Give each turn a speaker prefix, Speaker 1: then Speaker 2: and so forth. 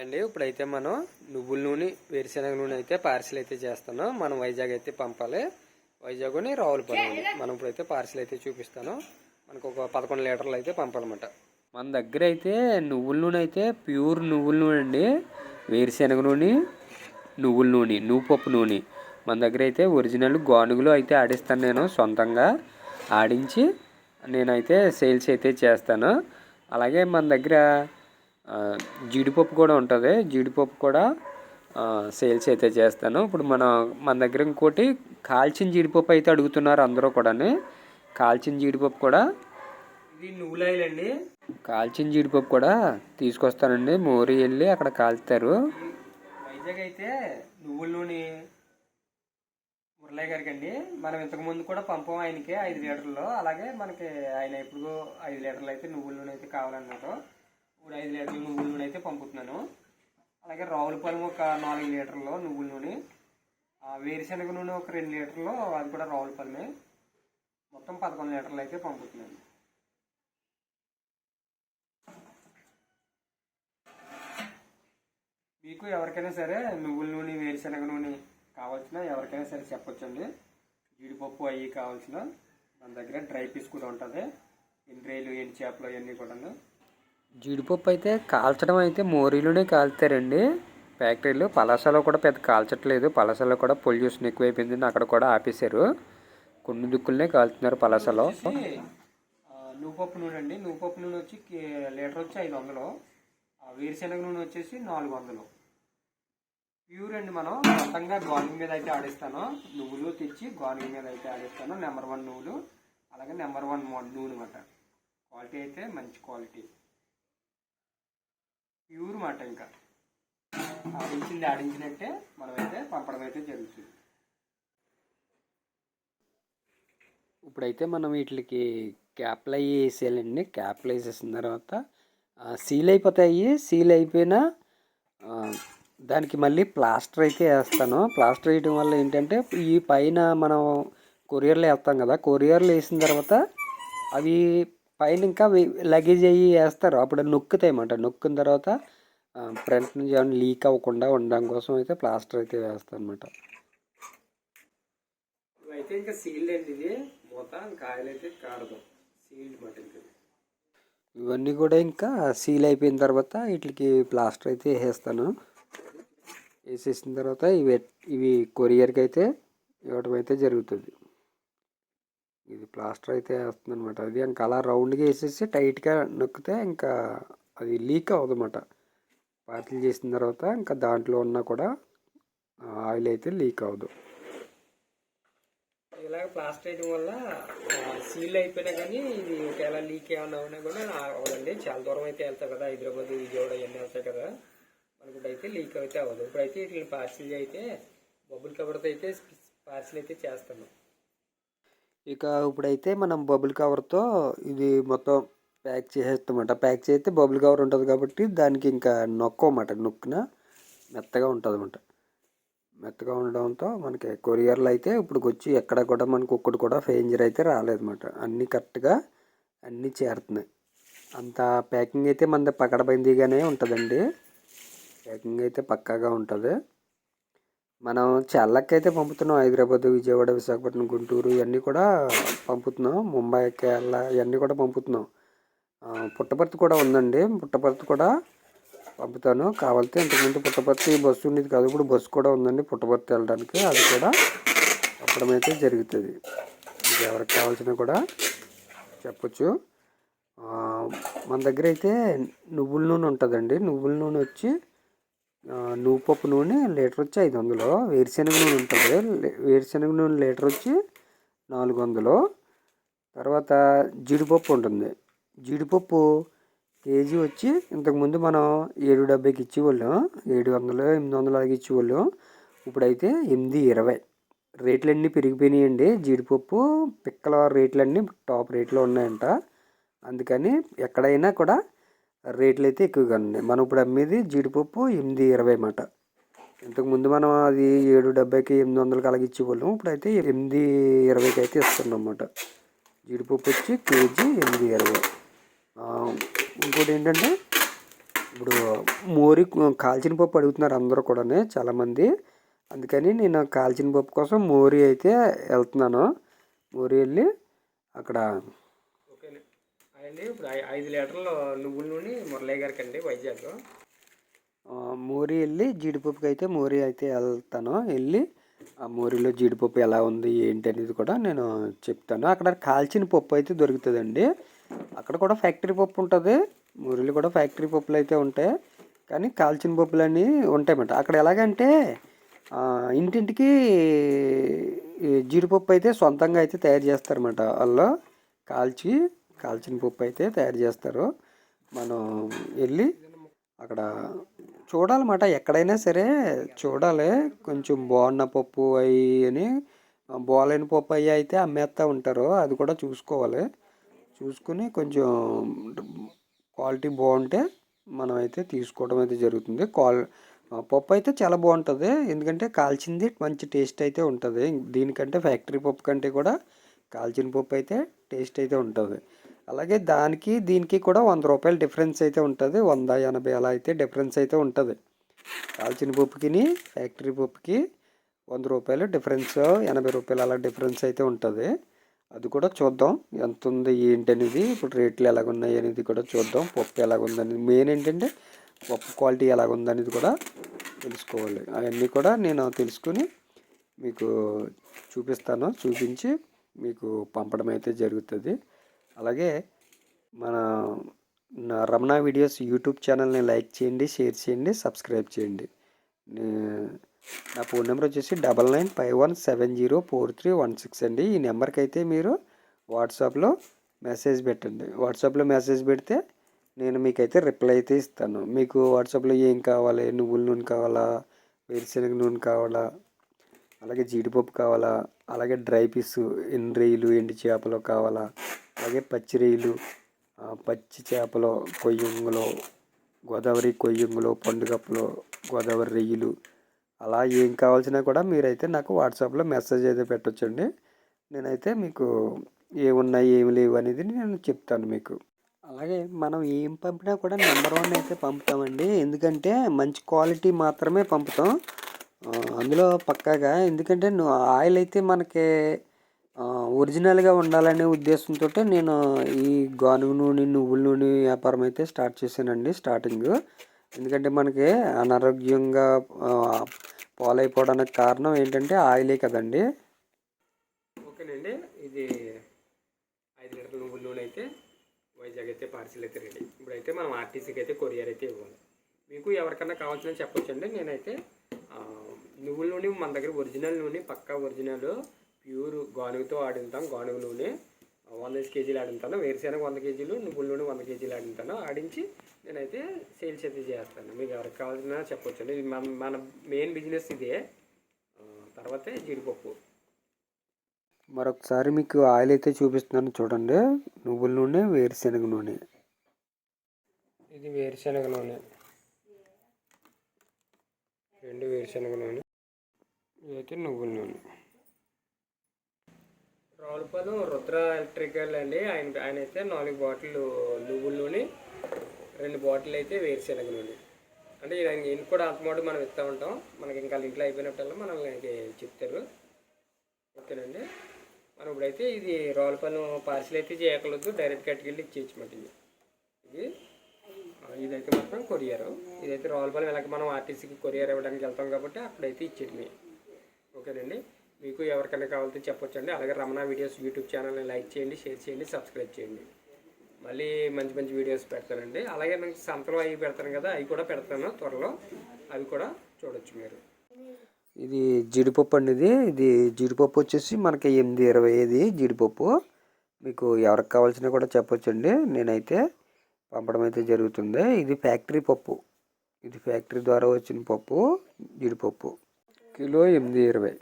Speaker 1: అండి ఇప్పుడైతే మనం నువ్వుల నూనె వేరుశనగ నూనె అయితే పార్సిల్ అయితే చేస్తాను. మనం వైజాగ్ అయితే పంపాలి. వైజాగ్ని రావులపల్లి మనం ఇప్పుడైతే పార్సిల్ అయితే చూపిస్తాను. మనకు ఒక పదకొండు లీటర్లు అయితే పంపాలన్నమాట. మన దగ్గర అయితే నువ్వుల నూనె అయితే ప్యూర్ నువ్వుల నూనె అండి. వేరుశనగ నూనె నువ్వుల నూనె నువ్వు పప్పు నూనె. మన దగ్గర అయితే ఒరిజినల్ గానుగులు అయితే ఆడిస్తాను నేను సొంతంగా. ఆడించి నేనైతే సేల్స్ అయితే చేస్తాను. అలాగే మన దగ్గర జీడిపప్పు కూడా ఉంటుంది. జీడిపప్పు కూడా సేల్స్ అయితే చేస్తాను. ఇప్పుడు మన మన దగ్గర ఇంకోటి కాల్చిన జీడిపప్పు అయితే అడుగుతున్నారు అందరూ కూడా కాల్చిన జీడిపప్పు కూడా ఇది నువ్వులాయిల్ అండి కాల్చిన జీడిపప్పు కూడా తీసుకొస్తానండి. మోరి వెళ్ళి అక్కడ కాల్చుతారు వైజాగ్ అయితే నువ్వుల నూనె మురళయ్య గారికి అండి మనం ఇంతకు ముందు కూడా పంపం ఆయనకి ఐదు లీటర్లు. అలాగే మనకి ఆయన ఎప్పుడు ఐదు లీటర్లు అయితే నువ్వుల నూనె అయితే కావాలన్నారు మూడు ఐదు లీటర్లు నువ్వుల నూనె అయితే పంపుతున్నాను. అలాగే రావులపాలెం ఒక నాలుగు లీటర్లు నువ్వుల నూనె. ఆ, వేరుశనగ నూనె ఒక రెండు లీటర్లు అది కూడా రావులపాలెమే మొత్తం పదకొండు లీటర్లు అయితే పంపుతున్నాను. మీకు ఎవరికైనా సరే నువ్వుల నూనె వేరుశనగ నూనె కావాల్సిన ఎవరికైనా సరే చెప్పొచ్చండి. జీడిపప్పు అవి కావాల్సిన మన దగ్గర డ్రై పీస్ కూడా ఉంటుంది. ఎండ్రేలు ఎన్ని చేపలు అవన్నీ కూడా జీడిపప్పు అయితే కాల్చడం అయితే మోరీలోనే కాల్తారండి. ఫ్యాక్టరీలు పలాసలో కూడా పెద్ద కాల్చట్లేదు. పలాసలో కూడా పొల్యూషన్ ఎక్కువైపోయింది అక్కడ కూడా ఆపేశారు. కొన్ని దుక్కులనే కాల్తున్నారు పలాసలో. నువ్వుపప్పు నూనె అండి. నువ్వుపప్పు నూనె వచ్చి లీటర్ వచ్చి ఐదు వందలు. ఆ నూనె వచ్చేసి నాలుగు వందలు. ప్యూర్ అండి మనం. మొత్తంగా గానుగ మీద అయితే ఆడిస్తాను. నువ్వులు తెచ్చి గానుగ మీద అయితే ఆడిస్తాను. నెంబర్ వన్ నువ్వులు అలాగే నెంబర్ వన్ నూనె అనమాట క్వాలిటీ అయితే మంచి క్వాలిటీ. ప్యూర్ మాట ఇంకా. ఆడించింది ఆడించినట్టే మనమైతే పంపడం అయితే జరుగుతుంది. ఇప్పుడైతే మనం వీటికి క్యాప్లు అయ్యి వేసేయాలండి క్యాప్లు వేసేసిన తర్వాత సీల్ అయిపోతాయి. సీల్ అయిపోయినా దానికి మళ్ళీ ప్లాస్టర్ అయితే వేస్తాను. ప్లాస్టర్ వేయడం వల్ల ఏంటంటే ఈ పైన మనం కొరియర్లో వేస్తాం కదా కొరియర్లు వేసిన తర్వాత అవి పైన ఇంకా లగేజ్ అయ్యి వేస్తారు. అప్పుడు నొక్కుతాయి అన్నమాట నొక్కిన తర్వాత ఫ్రంట్ నుంచి ఏమైనా లీక్ అవ్వకుండా ఉండడం కోసం అయితే ప్లాస్టర్ అయితే వేస్తాను అనమాట ఇవైతే ఇంకా సీల్డ్ అండి ఇది. మూత కాయలు అయితే కాడదు సీల్డ్ ఇవన్నీ కూడా ఇంకా సీల్ అయిపోయిన తర్వాత వీటికి ప్లాస్టర్ అయితే వేసేస్తాను. వేసేసిన తర్వాత ఇవి ఇవి కొరియర్కి అయితే ఇవ్వడం అయితే జరుగుతుంది. ఇది ప్లాస్టర్ అయితే వేస్తుంది అనమాట అది ఇంకా అలా రౌండ్గా వేసేసి టైట్గా నొక్కితే ఇంకా అది లీక్ అవ్వదు అనమాట పార్సల్ చేసిన తర్వాత ఇంకా దాంట్లో ఉన్నా కూడా ఆయిల్ అయితే లీక్ అవ్వదు. ఇలాగ ప్లాస్టర్ వేయడం వల్ల సీల్ అయిపోయినా కానీ ఇది ఒకవేళ లీక్ ఏమన్నా ఉన్నా కూడా అవ్వదండి. చాలా దూరం అయితే వెళ్తాయి కదా హైదరాబాద్ విజయవాడ ఇవన్నీ వెళ్తాయి కదా. మనకు అయితే లీక్ అయితే అవ్వదు. ఇప్పుడైతే వీటిని పార్సిల్ అయితే బబుల్ కవర్తో అయితే పార్సిల్ అయితే చేస్తాను ఇక ఇప్పుడైతే మనం బబుల్ కవర్తో ఇది మొత్తం ప్యాక్ చేసేస్తామంట. ప్యాక్ చేస్తే బబుల్ కవర్ ఉంటుంది కాబట్టి దానికి ఇంకా నొక్కమాట. నొక్కిన మెత్తగా ఉంటుంది అనమాట మెత్తగా ఉండడంతో మనకి కొరియర్లో అయితే ఇప్పుడు వచ్చి ఎక్కడ కూడా మనకు ఒక్కటి కూడా ఫేంజర్ అయితే రాలేదన్నమాట. అన్నీ కరెక్ట్గా అన్నీ చేరుతున్నాయి. అంత ప్యాకింగ్ అయితే మనది పకడబందీగానే ఉంటుందండి. ప్యాకింగ్ అయితే పక్కాగా ఉంటుంది. మనం చెల్లకైతే పంపుతున్నాం. హైదరాబాద్ విజయవాడ విశాఖపట్నం గుంటూరు ఇవన్నీ కూడా పంపుతున్నాం. ముంబై కేరళ ఇవన్నీ కూడా పంపుతున్నాం. పుట్టపర్తి కూడా ఉందండి. పుట్టపర్తి కూడా పంపుతాను. కావాలంటే ఇంతకుముందు పుట్టపర్తి బస్సు ఉండేది కాదు. ఇప్పుడు బస్సు కూడా ఉందండి పుట్టపర్తి వెళ్ళడానికి. అది కూడా పంపడం అయితే జరుగుతుంది. ఇది ఎవరికి కావాల్సినా కూడా చెప్పొచ్చు. మన దగ్గర అయితే నువ్వుల నూనె ఉంటుందండి. నువ్వుల నూనె వచ్చి నువ్వు పప్పు నూనె లీటర్ వచ్చి ఐదు వందలు. వేరుశనగ నూనె ఉంటుంది లే- వేరుశనగ నూనె లీటర్ వచ్చి నాలుగు వందలు. తర్వాత జీడిపప్పు ఉంటుంది. జీడిపప్పు కేజీ వచ్చి ఇంతకుముందు మనం ఏడు డెబ్బైకి ఇచ్చేవాళ్ళం. ఏడు వందలు ఎనిమిది వందలు అలాగే ఇచ్చేవాళ్ళం. ఇప్పుడైతే ఎనిమిది ఇరవై. రేట్లన్నీ పెరిగిపోయినాయండి. జీడిపప్పు పిక్కల రేట్లన్నీ టాప్ రేట్లో ఉన్నాయంట. అందుకని ఎక్కడైనా కూడా రేట్లు అయితే ఎక్కువగా ఉన్నాయి. మనం ఇప్పుడు అమ్మేది జీడిపప్పు ఎనిమిది ఇరవై అన్నమాట. ఇంతకుముందు మనం అది ఏడు డెబ్బైకి ఎనిమిది వందలకి అలాగే ఇచ్చేవాళ్ళం. ఇప్పుడైతే ఎనిమిది ఇరవైకి అయితే ఇస్తున్నాం అన్నమాట. జీడిపప్పు వచ్చి కేజీ ఎనిమిది ఇరవై. ఇంకోటి ఏంటంటే ఇప్పుడు మోరి కాల్చిన పప్పు అడుగుతున్నారు అందరూ కూడా చాలామంది. అందుకని నేను కాల్చిన పప్పు కోసం మోరి అయితే వెళ్తున్నాను. మోరి వెళ్ళి అక్కడ
Speaker 2: అండి. ఇప్పుడు ఐదు లీటర్లు నువ్వుల నూనె మురళయ్య గారికి అండి
Speaker 1: వైజాగ్ మోరీ వెళ్ళి జీడిపప్పుకి అయితే మోరీ అయితే వెళ్తాను. వెళ్ళి ఆ మోరిలో జీడిపప్పు ఎలా ఉంది ఏంటి అనేది కూడా నేను చెప్తాను. అక్కడ కాల్చిన పప్పు అయితే దొరుకుతుందండి. అక్కడ కూడా ఫ్యాక్టరీ పప్పు ఉంటుంది. మోరిలో కూడా ఫ్యాక్టరీ పప్పులు అయితే ఉంటాయి. కానీ కాల్చిన పప్పులు అన్నీ ఉంటాయన్నమాట అక్కడ ఎలాగంటే ఇంటింటికి జీడిపప్పు అయితే సొంతంగా అయితే తయారు చేస్తారన్నమాట వాళ్ళు. కాల్చి కాల్చిన పప్పు అయితే తయారు చేస్తారు. మనం వెళ్ళి అక్కడ చూడాలన్నమాట ఎక్కడైనా సరే చూడాలి. కొంచెం బాగున్న పప్పు అవి అని బాగాలేని పప్పు అవి అయితే అమ్మేస్తూ ఉంటారు. అది కూడా చూసుకోవాలి. చూసుకుని కొంచెం క్వాలిటీ బాగుంటే మనం అయితే తీసుకోవడం అయితే జరుగుతుంది. కాల్ పప్పు అయితే చాలా బాగుంటుంది. ఎందుకంటే కాల్చింది మంచి టేస్ట్ అయితే ఉంటుంది. దీనికంటే ఫ్యాక్టరీ పప్పు కంటే కూడా కాల్చిన పప్పు అయితే టేస్ట్ అయితే ఉంటుంది. అలాగే దానికి దీనికి కూడా వంద రూపాయలు డిఫరెన్స్ అయితే ఉంటుంది. వంద ఎనభై అలా అయితే డిఫరెన్స్ అయితే ఉంటుంది. కాల్చిన పప్పుకిని ఫ్యాక్టరీ పప్పుకి వంద రూపాయలు డిఫరెన్స్ ఎనభై రూపాయలు అలా డిఫరెన్స్ అయితే ఉంటుంది. అది కూడా చూద్దాం ఎంత ఉంది ఏంటి అనేది ఇప్పుడు రేట్లు ఎలాగ ఉన్నాయి అనేది కూడా చూద్దాం. పప్పు ఎలాగ మెయిన్ ఏంటంటే పప్పు క్వాలిటీ ఎలాగ ఉందనేది కూడా తెలుసుకోవాలి. అవన్నీ కూడా నేను తెలుసుకుని మీకు చూపిస్తాను. చూపించి మీకు పంపడం అయితే జరుగుతుంది. అలాగే మన నా రమణ వీడియోస్ యూట్యూబ్ ఛానల్ని లైక్ చేయండి షేర్ చేయండి సబ్స్క్రైబ్ చేయండి. నా ఫోన్ నెంబర్ వచ్చేసి double nine five one seven zero four three one six అండి. ఈ నెంబర్కి అయితే మీరు వాట్సాప్లో మెసేజ్ పెట్టండి. వాట్సాప్లో మెసేజ్ పెడితే నేను మీకైతే రిప్లై అయితే ఇస్తాను. మీకు వాట్సాప్లో ఏం కావాలి? నువ్వుల నూనె కావాలా? వేరుశనగ నూనె కావాలా? అలాగే జీడిపప్పు కావాలా? అలాగే డ్రై పీస్ ఎండు రొయ్యలు ఎండు చేపలు కావాలా? అలాగే పచ్చి రొయ్యలు పచ్చి చేపలు కొయ్యంగులో గోదావరి కొయ్యంగులో పండుగప్పలో గోదావరి రొయ్యలు అలా ఏం కావాల్సినా కూడా మీరైతే నాకు వాట్సాప్లో మెసేజ్ అయితే పెట్టొచ్చండి. నేనైతే మీకు ఏమున్నాయి ఏమి లేవు అనేది నేను చెప్తాను మీకు. అలాగే మనం ఏం పంపినా కూడా నెంబర్ వన్ అయితే పంపుతామండి. ఎందుకంటే మంచి క్వాలిటీ మాత్రమే పంపుతాం. అందులో పక్కాగా ఎందుకంటే ఆయిల్ అయితే మనకి ఒరిజినల్గా ఉండాలనే ఉద్దేశంతో నేను ఈ గానుగ నూనె నువ్వుల నూనె వ్యాపారం అయితే స్టార్ట్ చేశానండి స్టార్టింగ్. ఎందుకంటే మనకి అనారోగ్యంగా పాలైపోవడానికి కారణం ఏంటంటే ఆయిలే కదండి.
Speaker 2: ఓకేనండి. ఇది ఐదు లీటర్ల నువ్వుల నూనె అయితే వైజాగ్ అయితే పార్సిల్ అయితే రెడీ ఇప్పుడైతే మనం ఆర్టీసీకి అయితే కొరియర్ అయితే ఇవ్వాలి. మీకు ఎవరికన్నా కావాల్సిన చెప్పొచ్చండి. నేనైతే నువ్వుల నూనె మన దగ్గర ఒరిజినల్ నూనె పక్కా ఒరిజినల్ ప్యూర్ గానుగతో ఆడింటాం. గానుగ నూనె వంద కేజీలు ఆడింటాను. వేరుశెనగ వంద కేజీలు నువ్వుల నూనె వంద కేజీలు ఆడింటాను. ఆడించి నేనైతే సేల్స్ అయితే చేస్తాను. మీకు ఎవరికి కావాల్సిన చెప్పొచ్చండి. ఇది మన మన మెయిన్ బిజినెస్ ఇదే. తర్వాతే జీడిపప్పు.
Speaker 1: మరొకసారి మీకు ఆయిల్ అయితే చూపిస్తున్నాను చూడండి. నువ్వుల నూనె వేరుశనగ నూనె.
Speaker 2: ఇది వేరుశనగ నూనె. రెండు వేరుశనగ నూనె. ఇదైతే నువ్వుల నూనె. రావులపాలెం రుద్ర ఎలక్ట్రికల్ అండి. ఆయన ఆయన అయితే నాలుగు బాటిల్ నువ్వుల నూనె రెండు బాటిల్ అయితే వేరుశనగ నూనె అంటే ఈయన- ఈయన కూడా అంతమాట మనం ఇస్తూ ఉంటాం. మనకి ఇంకా ఇంట్లో అయిపోయినట్టల్లా మనల్ని ఆయనకి చెప్తారు. ఓకేనండి. మనం ఇప్పుడైతే ఇది రావులపాలెం పార్సిల్ అయితే చేయకలొద్దు. డైరెక్ట్ కట్టుకెళ్ళి ఇచ్చేయచ్చమాట ఇది. ఇది. ఇదైతే మాత్రం కొరియర్. ఇదైతే రావులపాలెం వెళ్ళక మనం ఆర్టీసీకి కొరియర్ ఇవ్వడానికి వెళ్తాం కాబట్టి అక్కడైతే ఇచ్చేటివి ఓకేనండి. మీకు ఎవరికైనా కావాలంటే చెప్పొచ్చండి. అలాగే రమణ వీడియోస్ యూట్యూబ్ ఛానల్ని లైక్ చేయండి షేర్ చేయండి సబ్స్క్రైబ్ చేయండి. మళ్ళీ మంచి మంచి వీడియోస్ పెడతానండి. అలాగే నాకు సంతలో అవి పెడతాను కదా అవి కూడా పెడతాను త్వరలో. అవి కూడా చూడొచ్చు మీరు.
Speaker 1: ఇది జీడిపప్పు అండి ఇది. ఇది జీడిపప్పు వచ్చేసి మనకి ఎనిమిది ఇరవై ఇది జీడిపప్పు. మీకు ఎవరికి కావాల్సిన కూడా చెప్పొచ్చండి. నేనైతే పంపడం అయితే జరుగుతుంది. ఇది ఫ్యాక్టరీ పప్పు. ఇది ఫ్యాక్టరీ ద్వారా వచ్చిన పప్పు జీడిపప్పు. కిలో ఎనిమిది ఇరవై.